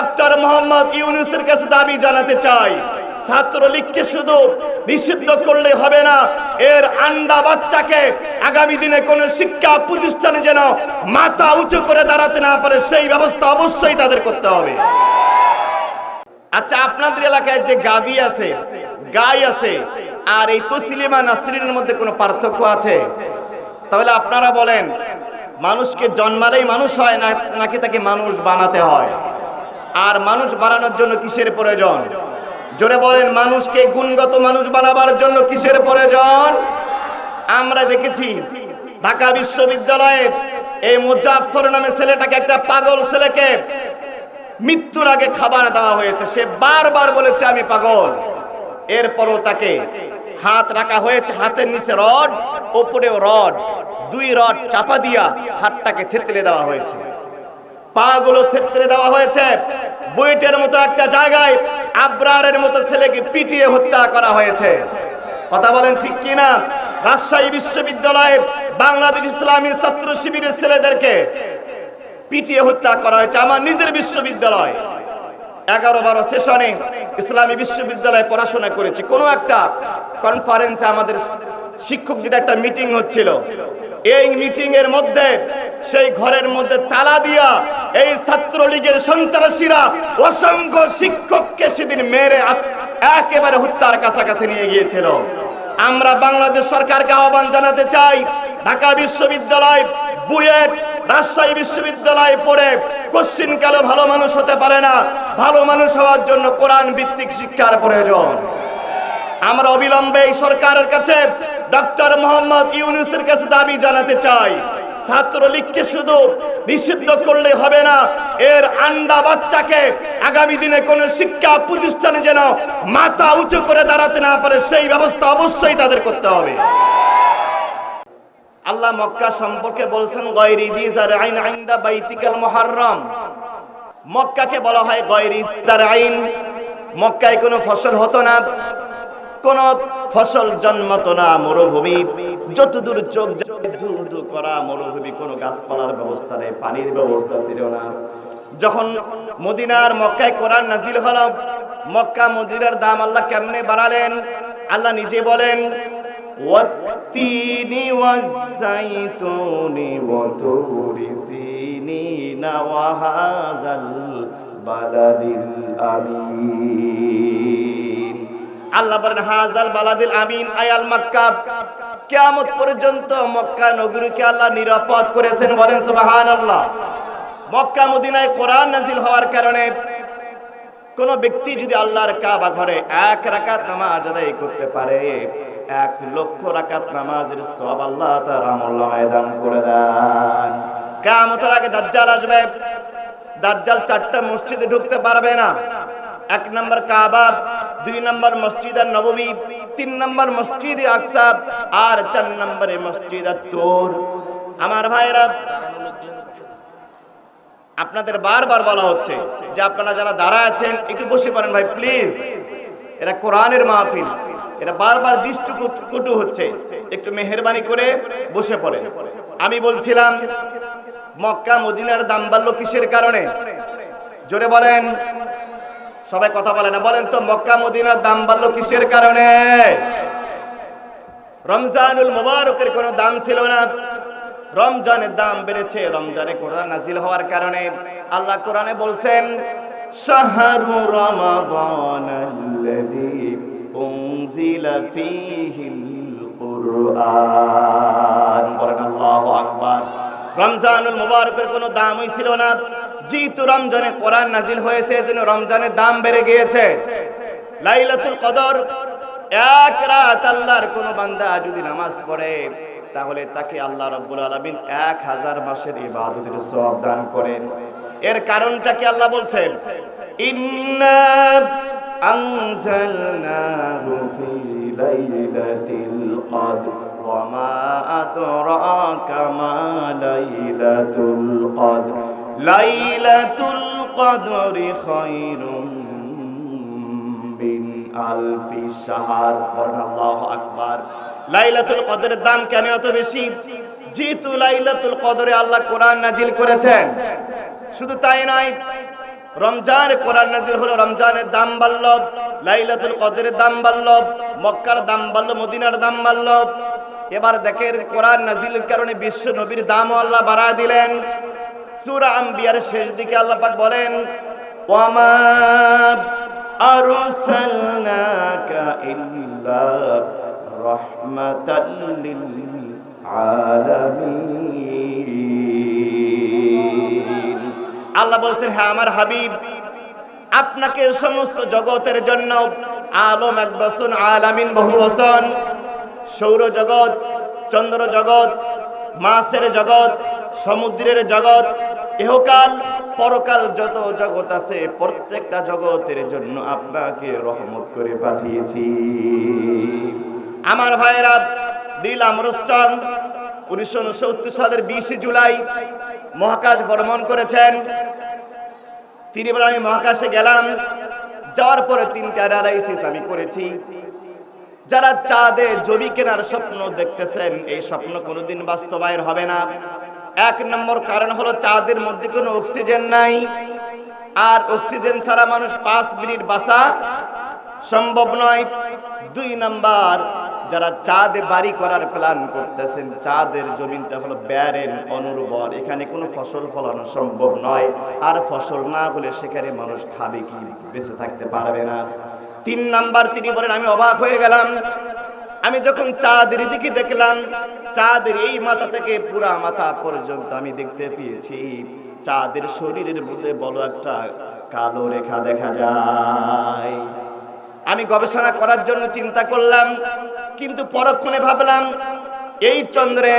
Doctor Mohammad ইউনুসের কাছে দাবি জানাতে চাই। ছাত্রলীগকে শুধু নিষিদ্ধ করলে হবে না, এর আন্ডা বাচ্চাকে আগামী দিনে কোন শিক্ষা প্রতিষ্ঠানে যেন মাথা উঁচু করে দাঁড়াতে না পারে, সেই ব্যবস্থা অবশ্যই তাদের করতে হবে। আচ্ছা আপনাদের এলাকায় যে গাভী আছে, গাই আছে, আর এই তসলিমা নাসরিনের মধ্যে কোনো পার্থক্য আছে? তাহলে আপনারা বলেন, মানুষকে জন্মালেই মানুষ হয় না, নাকি তাকে মানুষ বানাতে হয়? আর মানুষ বানানোর জন্য কিসের প্রয়োজন? জোরে বলেন, মানুষকে গুণগত মানুষ বানাবার জন্য কিসের প্রয়োজন? আমরা দেখেছি ঢাকা বিশ্ববিদ্যালয়ে এই মুজাফর নামে ছেলেটাকে, একটা পাগল ছেলেকে মৃত্যুর আগে খাবার দেওয়া হয়েছে। সে বারবার বলেছে, আমি পাগল। এরপরও তাকে হাত রাখা হয়েছে, হাতের নিচে রড, ওপরেও রড, দুই রড চাপা দিয়া হাতটাকে থেতলে দেওয়া হয়েছে। পা গুলো থেতলে দেওয়া হয়েছে। বুয়েটের মতো একটা জায়গায় আবরারের মতো ছেলেকে পিটিয়ে হত্যা করা হয়েছে। কথা বলেন ঠিক কিনা? রাজশাহী বিশ্ববিদ্যালয়ে বাংলাদেশ ইসলামী ছাত্র শিবিরের ছেলেদেরকে পিটিয়ে হত্যা করা হয়েছে আমার নিজের বিশ্ববিদ্যালয়। এগারো বারো সেশনে ইসলামী বিশ্ববিদ্যালয়ে পড়াশোনা করেছি। কোনো একটা কনফারেন্সে আমাদের শিক্ষকদের একটা মিটিং হচ্ছিল। এই মিটিং এর মধ্যে, সেই ঘরের মধ্যে তালা দিয়া এই ছাত্রলীগের সন্ত্রাসীরা অসংখ্য শিক্ষককে সেদিন মেরে একেবারে হত্যার কাছাকাছি নিয়ে গিয়েছিল। আমরা বাংলাদেশ সরকারকে আহ্বান জানাতে চাই, ঢাকা বিশ্ববিদ্যালয়, বুয়েট, রাজশাহী বিশ্ববিদ্যালয়ে পড়ে কোশ্চিন কালে ভালো মানুষ হতে পারে না, ভালো মানুষ হওয়ার জন্য কোরআন ভিত্তিক শিক্ষার প্রয়োজন। আমরা অবিলম্বে এই সরকারের কাছে ডক্টর মোহাম্মদ ইউনুসের কাছে দাবি জানাতে চাই ছাত্রলীগকে শুধু নিষিদ্ধ করলে হবে না, এর আন্ডা বাচ্চাকে আগামী দিনে কোন শিক্ষা প্রতিষ্ঠানে যেন মাথা উঁচু করে দাঁড়াতে না পারে, সেই ব্যবস্থা অবশ্যই তাদের করতে হবে। আল্লাহ মক্কা সম্পর্কে বলছেন, গয়রি দিজার আইন আইন্দা বাইতিকাল মুহাররম। মক্কাকে বলা হয় গয়রি দিজার আইন। মক্কায় কোনো ফসল হতো না। কোন ফসল জন্মাতো না মরুভূমি। যতদূর চোখ ধু ধু করা মরুভূমি, কোনো গাছপালার ব্যবস্থা নেই, পানির ব্যবস্থা ছিল না। যখন মদিনার মক্কায় কোরআন নাজিল হল, মক্কা মদিনার দাম আল্লাহ কেমনে বাড়ালেন? আল্লাহ নিজে বলেন, ওয়াত্তিনি ওয়াজাইতুনি ওয়াতুরি সিনিনা ওয়াহাজাল বালাদিল আমিন। আল্লাহ বলেন, হাজাল বালাদিল আমিন, আয়াল মক্কা। কিয়ামত পর্যন্ত মক্কা নগরীকে আল্লাহ নিরাপদ করেছেন বলেন, সুবহানাল্লাহ। মক্কা মদিনায় কোরআন নাজিল হওয়ার কারণে কোন ব্যক্তি যদি আল্লাহর কাবা ঘরে এক রাকাত নামাজ আদায় করতে পারে, এক লক্ষ রাকাত নামাজের সব আল্লাহ তার আমল্লামায় দান করে দেন। কামতের আগে দাজ্জাল আসবে। দাজ্জাল চারটা মসজিদে ঢুকতে পারবে না। এক নম্বর কাবা দুই নম্বর মসজিদ আর নববী, তিন নম্বর মসজিদ আকসা আর চার নম্বরে মসজিদ আর তোর আমার ভাইরা আপনাদের বারবার বলা হচ্ছে যে আপনারা যারা দাঁড়া আছেন, একটু বসে পারেন ভাই, প্লিজ। এরা কোরআনের মাহফিল এটা বারবার দৃষ্টি কটু- হচ্ছে, একটু মেহরবানি করে বসে পড়েন। আমি বলছিলাম, মক্কা মদিনার দাম বাড়লো কিসের কারণে? জোরে বলেন। সবাই কথা বলে না, বলেন তো, মক্কা, মদিনার দাম বাড়লো কিসের কারণে? রমজানুল মোবারকের কোনো দাম ছিল না। রমজানের দাম বেড়েছে, রমজানে কোরআন নাজিল হওয়ার কারণে। আল্লাহ কোরআনে বলছেন, শাহরু রমাদান আল্লাযী উনজিলা ফীহিল কুরআন। বলেন আল্লাহু আকবার। রমজানুল মুবারকের কোনো দামই ছিল না। যেহেতু রমজানে কোরআন নাজিল হয়েছে, এজন্য রমজানের দাম বেড়ে গিয়েছে। লাইলাতুল কদর, এক রাত আল্লাহর কোন বান্দা যদি নামাজ পড়ে, তাহলে তাকে আল্লাহ রব্বুল আলামিন এক হাজার মাসের ইবাদতের সওয়াব দান করেন। এর কারণটা কি আল্লাহ বলছেন? ইন্না আনজালনাহু ফি লাইলাতিল কদর ওয়ামা আদরাকা মা লাইলাতুল কদর। লাইলাতুল কদরি খায়রুম মিন আলফি শাহর। আল্লাহু আকবার। লাইলাতুল কদরের দাম কেন এত বেশি? যেহেতু লাইলাতুল কদরে আল্লাহ কোরআন নাজিল করেছেন। শুধু তাই নয় রমজান কোরআন নাজির হলো রমজানের দাম বাড়ল, লাইলাতুল কদরের দাম বাড়ল, মক্কার দাম বাড়ল, মদিনার দাম বাড়ল। এবার দেখেন কোরআন নাজিলের কারণে বিশ্ব নবীর দামও আল্লাহ বাড়া দিলেন। সূরা আম্বিয়ার শেষ দিকে আল্লাহ পাক বলেন আল্লাহ বলছেন হ্যাঁ আমার হাবিব, আপনাকে সমস্ত জগতের জন্য আলম এক বসন আলামিন বহু বসন। সৌর জগৎ, চন্দ্র জগৎ, মাছের জগৎ, সমুদ্রের জগৎ ইহকাল, পরকাল যত জগৎ আছে, প্রত্যেকটা জগতের জন্য আপনাকে রহমত করে পাঠিয়েছি। আমার ভাইয়েরা, নীল আমরস্টন উনিশশো উনসত্তর সালের বিশে জুলাই মহাকাশ ভ্রমণ করেছেন। তিনি বলেন, আমি মহাকাশে গেলাম, যাওয়ার পরে তিনটা অ্যানালাইসিস আমি করেছি। যারা চাঁদে জমি কেনার স্বপ্ন দেখতেছেন, এই স্বপ্ন কোনোদিন বাস্তবায়ন হবে না। এক নম্বর কারণ হলো চাঁদের মধ্যে কোনো অক্সিজেন নাই। আর অক্সিজেন ছাড়া মানুষ পাঁচ মিনিট বাঁচা সম্ভব নয়। দুই নাম্বার, যারা চাঁদে বাড়ি করার প্ল্যান করতেছেন, চাঁদের জমিনটা হলো ব্যারেন অনুর্বর। এখানে কোনো ফসল ফলানো সম্ভব নয়। আর ফসল না হলে সেখানে মানুষ খাবে কি, বেঁচে থাকতে পারবে না। তিন নাম্বার, তিনি বলেন, আমি অবাক হয়ে গেলাম। আমি যখন চাঁদের দিকে দেখলাম, চাঁদের এই মাথা থেকে পুরা মাথা পর্যন্ত আমি দেখতে পেয়েছি। চাঁদের শরীরের মধ্যে বড় একটা কালো রেখা দেখা যায়। আমি গবেষণা করার জন্য চিন্তা করলাম, কিন্তু পরক্ষণে ভাবলাম, এই চন্দ্রে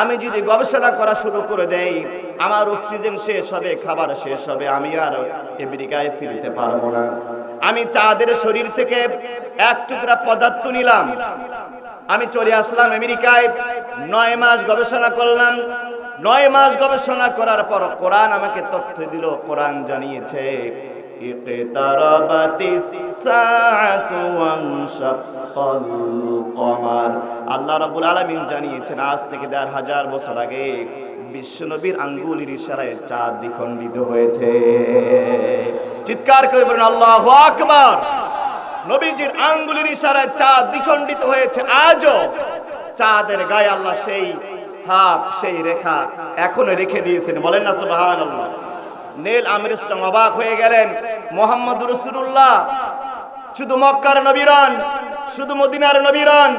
আমি যদি গবেষণা করা শুরু করে দেই, আমার অক্সিজেন শেষ হবে, খাবার শেষ হবে, আমি আর আমেরিকায় ফিরতে পারব না। আমি চাঁদের শরীর থেকে এক টুকরা পদার্থ নিলাম। আমি চলে আসলাম আমেরিকায়। নয় মাস গবেষণা করলাম। নয় মাস গবেষণা করার পর কোরআন আমাকে তথ্য দিল, কোরআন জানিয়েছে আল্লাহ রাবুল আলমিন জানিয়েছেন, আজ থেকে দেড় হাজার বছর আগে বিশ্বনবীর আঙ্গুলির ইশারায় চাঁদ দ্বিখণ্ডিত হয়েছে। চিৎকার করে বলেন, আল্লাহু আকবার! নবীজির আঙ্গুলির ইশারায় চাঁদ দ্বিখণ্ডিত হয়েছে। আজও চাঁদের গায়ে আল্লাহ সেই ছাপ, সেই রেখা এখনও রেখে দিয়েছেন। বলেন না, সুবহানাল্লাহ। নীল আমিরস্টং অবাক হয়ে গেলেন। মোহাম্মদ রসুল্লাহ শুধু মক্কার নবীরন, শুধু মদিনার নবীরন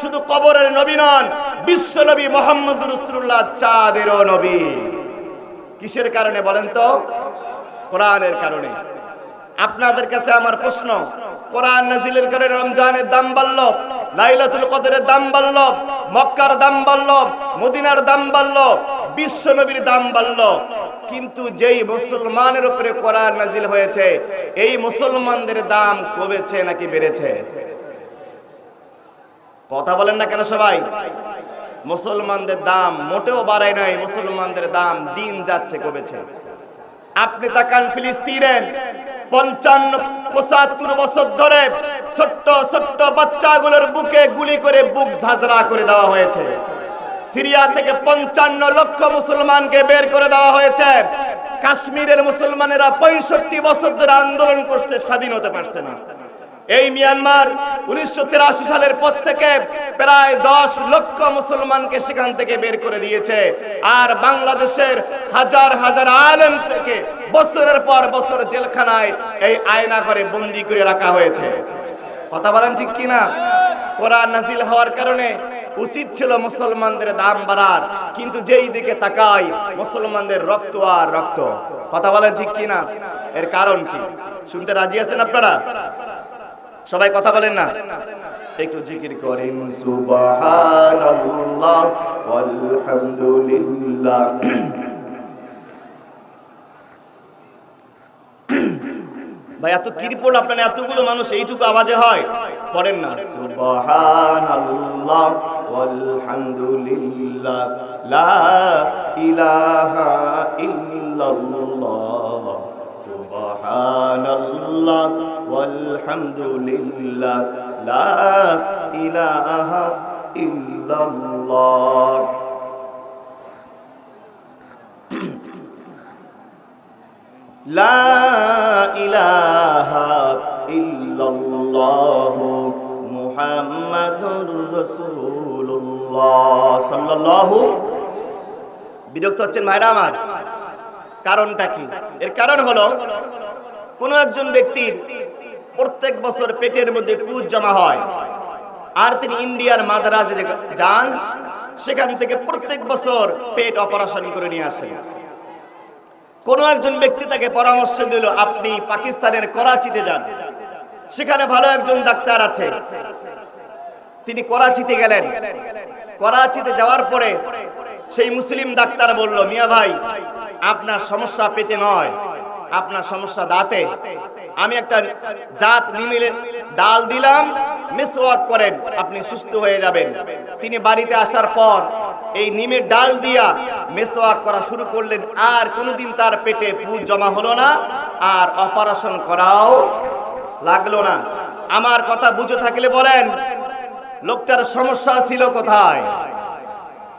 শুধু কবরের নবী নন, বিশ্ব নবী মোহাম্মদ রসুল্লাহ চাঁদেরও নবী। কিসের কারণে বলেন তো? কোরআনের কারণে। আপনাদের কাছে আমার প্রশ্ন, কোরআন নাজিলের কারণে রমজানের দাম বাড়ল, লাইলাতুল কদরের দাম বাড়ল, মক্কার দাম বাড়ল, মদিনার দাম বাড়ল, বিশ্ব নবীর দাম বাড়ল। কিন্তু যেই মুসলমানের উপরে কোরআন নাজিল হয়েছে, এই মুসলমানদের দাম কমেছে নাকি বেড়েছে? কথা বলেন না কেন সবাই? মুসলমানদের দাম মোটেও বাড়ায় নাই, মুসলমানদের দাম দিন যাচ্ছে কমেছে। আপনি তাকান ফিলিস্তিনের পঞ্চান্ন, পঁচাত্তর বছর ধরে ছোট্ট ছোট্ট বাচ্চাগুলোর বুকে গুলি করে বুক ঝাঁঝরা করে দেওয়া হয়েছে। সিরিয়া থেকে পঞ্চান্ন লক্ষ মুসলমানকে বের করে দেওয়া হয়েছে। কাশ্মীরের মুসলমানেরা পঁয়ষট্টি বছর ধরে আন্দোলন করছে স্বাধীন হতে পারছে না। এই মিয়ানমার উনিশশো তিরাশি সালের পর থেকে প্রায় দশ লক্ষ মুসলমানকে সেখান থেকে বের করে দিয়েছে। আর বাংলাদেশের হাজার হাজার আলেম থেকে বছরের পর বছর জেলখানায় এই আয়না করে বন্দি করে রাখা হয়েছে। কথা বলেন ঠিক কিনা? কোরআন নাজিল হওয়ার কারণে উচিত ছিল মুসলমানদের দাম বাড়ার, কিন্তু যেই দিকে তাকাই মুসলমানদের রক্ত আর রক্ত। কথা বলেন ঠিক কিনা? এর কারণ কি? শুনতে রাজি আছেন আপনারা? সবাই কথা বলেন না। একটু জিকির করেন সুবহানাল্লাহ ওয়ালহামদুলিল্লাহ। ভাই এত কিরপোল আপনার এতগুলো মানুষ এইটুকু আওয়াজে হয়? পড়েন না। সুবহানাল্লাহ ওয়ালহামদুলিল্লাহ লা ইলাহা ইল্লাল্লাহ সুবহানাল্লাহ। ওয়ালহামদুলিল্লাহ, লা ইলাহা রাসূলুল্লাহ। সাল্লাল্লাহু বিরক্ত হচ্ছেন ভাইরা আমার। কারণটা কি? এর কারণ হলো কোনো একজন ব্যক্তির প্রত্যেক বছর পেটের মধ্যে পুজ জমা হয়। আর তিনি ইন্ডিয়ার মাদ্রাজে যান, সেখান থেকে প্রত্যেক বছর পেট অপারেশন করে নিয়ে আসেন। কোনো একজন ব্যক্তি তাকে পরামর্শ দিল, আপনি পাকিস্তানের করাচিতে যান। সেখানে ভালো একজন ডাক্তার আছে। তিনি করাচিতে গেলেন। করাচিতে যাওয়ার পরে সেই মুসলিম ডাক্তার বলল, মিয়া ভাই, আপনার সমস্যা পেটে নয়, আপনার সমস্যা দাঁতে। আমি একটা জাত নিমিলে ডাল দিলাম, মিসওয়াক করেন, আপনি সুস্থ হয়ে যাবেন। তিনি বাড়িতে আসার পর এই নিমের ডাল দিয়া মেসওয়াক করা শুরু করলেন। আর কোনোদিন তার পেটে পুজ জমা হলো না, আর অপারেশন করাও লাগল না। আমার কথা বুঝে থাকলে বলেন, লোকটার সমস্যা ছিল কোথায়?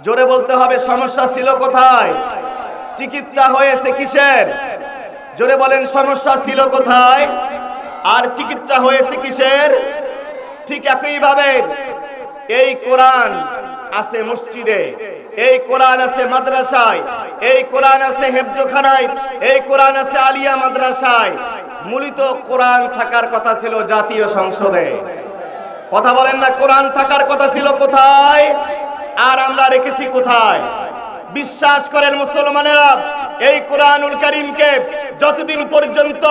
জোরে বলতে হবে, সমস্যা ছিল কোথায়? চিকিৎসা হয়েছে কিসের? জোরে বলেন, সমস্যা ছিল কোথায়? আর চিকিৎসা হয়েছে কিসের? ঠিক একইভাবে এই কোরআন আছে মসজিদে, এই কোরআন আছে মাদ্রাসায়, এই কোরআন আছে হেফজোখানায়, এই কোরআন আছে আলিয়া মাদ্রাসায়। মূলত কোরআন থাকার কথা ছিল জাতীয় সংসদে। কথা বলেন না, কোরআন থাকার কথা ছিল কোথায়? আর আমরা রেখেছি কোথায়? বিশ্বাস করেন মুসলমানেরা এই কোরআনুল করিমকে যতদিন পর্যন্ত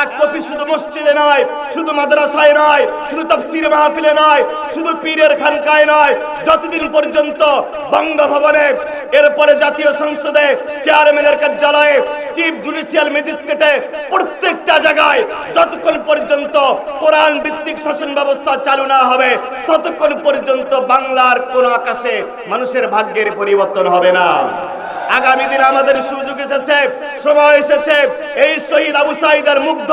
এক কপি শুধু মসজিদে নয়, শুধু মাদ্রাসায় নয়, শুধু তাফসির মাহফিলে নয়, শুধু পীরের খানকায় নয়, যতদিন পর্যন্ত বঙ্গভবনে, এরপরে জাতীয় সংসদে, চেয়ারম্যানের কার্যালয়ে, চিফ জুডিশিয়াল ম্যাজিস্ট্রেটে, প্রত্যেকটা জায়গায় যতক্ষণ পর্যন্ত কোরআন ভিত্তিক শাসন ব্যবস্থা চালু না হবে, ততক্ষণ পর্যন্ত বাংলার কোন আকাশে মানুষের ভাগ্যের পরিবর্তন হবে না। আগামী দিন আমাদের সুযোগ এসেছে, সময় এসেছে। এই শহীদ আবু সাইদার মুগ্ধ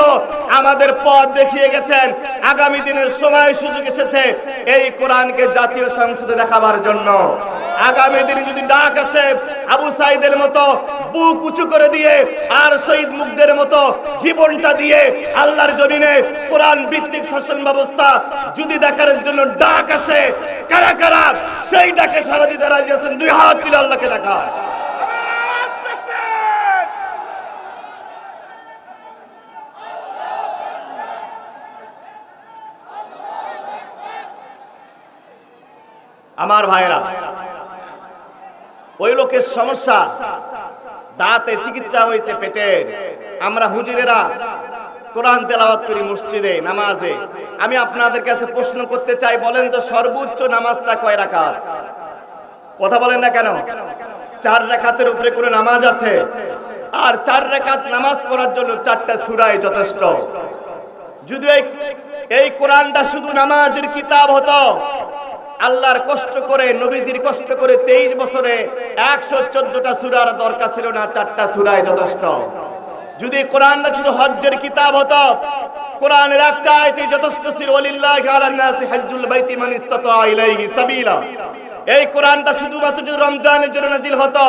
আমাদের পথ দেখিয়ে গেছেন। আগামী দিনের সময় সুযোগ এসেছে এই কোরআনকে জাতীয় সংসদে দেখাবার জন্য। আগামী দিনে যদি ডাক আসে, আবু সাইদের মতো বুক উঁচু করে দিয়ে আর শহীদ মুগ্ধের মতো জীবনটা দিয়ে আল্লাহর জমিনে কোরআন ভিত্তিক শাসন ব্যবস্থা যদি দেখার জন্য ডাক আসে, কারা কারা? সেই ডাকে সারা দিতে রাজি আছেন। দুই হাত তুলে আল্লাহকে দেখা আমার ভাইরা, ওই লোকের সমস্যা, দাঁতে চিকিৎসা হয়েছে পেটের। আমরা হুজুরেরা কোরআন তেলাওয়াত করি মসজিদে, নামাজে। আমি আপনাদের কাছে প্রশ্ন করতে চাই, বলেন তো সর্বোচ্চ নামাজটা কয় রাকাত? কথা বলেন না কেন? চার রেখাতের উপরে কোনো নামাজ আছে? আর চার রেখাত নামাজ পড়ার জন্য চারটা সুরাই যথেষ্ট। যদি এই কোরআনটা শুধু নামাজের কিতাব হতো আল্লাহর কষ্ট করে, নবীজির কষ্ট করে তেইশ বছরে একশো চোদ্দটা সুরার দরকার ছিল না, চারটা সুরায় যথেষ্ট। যদি কোরআনটা শুধু হজ্জের কিতাব হতো, কোরআনের একটা আয়তে যথেষ্ট ছিল ওলিল্লাহি আলান বাইতি মান এই কোরআনটা শুধুমাত্র যদি রমজানের জন্য নাজিল হতো,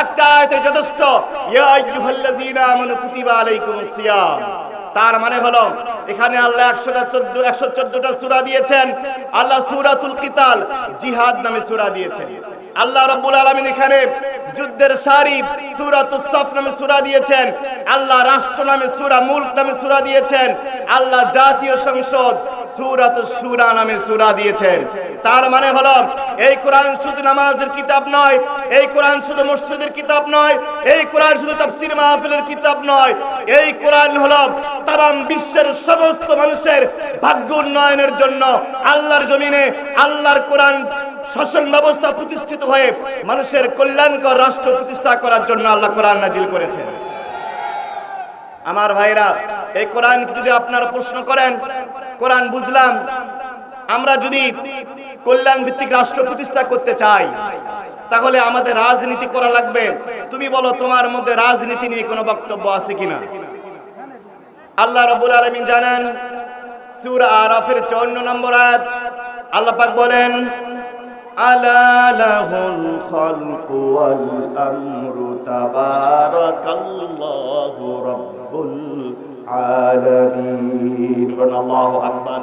একটা আয়তে যথেষ্ট, ইয়া আইয়ুহাল্লাযীনা আমানু কুতিবা আলাইকুমুস সিয়াম। তার মানে হলো, এখানে আল্লাহ একশোটা চোদ্দ, একশো চোদ্দটা সুরা দিয়েছেন। আল্লাহ সুরাতুল কিতাল জিহাদ নামে সুরা দিয়েছেন। আল্লাহ রাব্বুল আলামিন এখানে যুদ্ধের সারি সূরাতুস সাফ নামে সূরা দিয়েছেন। আল্লাহ রাষ্ট্র নামে সূরা, মুলক নামে সূরা দিয়েছেন। আল্লাহ জাতীয় সংসদ সূরাতুস সূরা নামে সূরা দিয়েছেন। তার মানে হলো, এই কোরআন শুধু নামাজের কিতাব নয়, এই কোরআন শুধু মসজিদের কিতাব নয়, এই কোরআন শুধু তাফসীর মাহফিলের কিতাব নয়, এই কোরআন হলো তাম বিশ্বের সমস্ত মানুষের ভাগ্য উন্নয়নের জন্য আল্লাহর জমিনে আল্লাহর কোরআন শাসন ব্যবস্থা প্রতিষ্ঠিত হয়ে মানুষের কল্যাণকর রাষ্ট্র প্রতিষ্ঠা করার জন্য আল্লাহ কোরআন নাজিল করেছেন। আমার ভাইরা, এই কোরআন যদি আপনারা প্রশ্ন করেন, কোরআন বুঝলাম। আমরা যদি কল্যাণ ভিত্তিক রাষ্ট্র প্রতিষ্ঠা করতে চাই, তাহলে আমাদের রাজনীতি করা লাগবে। তুমি বলো, তোমার মধ্যে রাজনীতি নিয়ে কোনো বক্তব্য আছে কিনা? আল্লাহ রাব্বুল আলামিন জানেন, সূরা আরাফের 54 নম্বর আয়াত, আল্লাহ পাক বলেন আলা লাহুল খালকু ওয়াল আমরু তাবারাকাল্লাহু রাব্বুল আলামিন আল্লাহ আকবার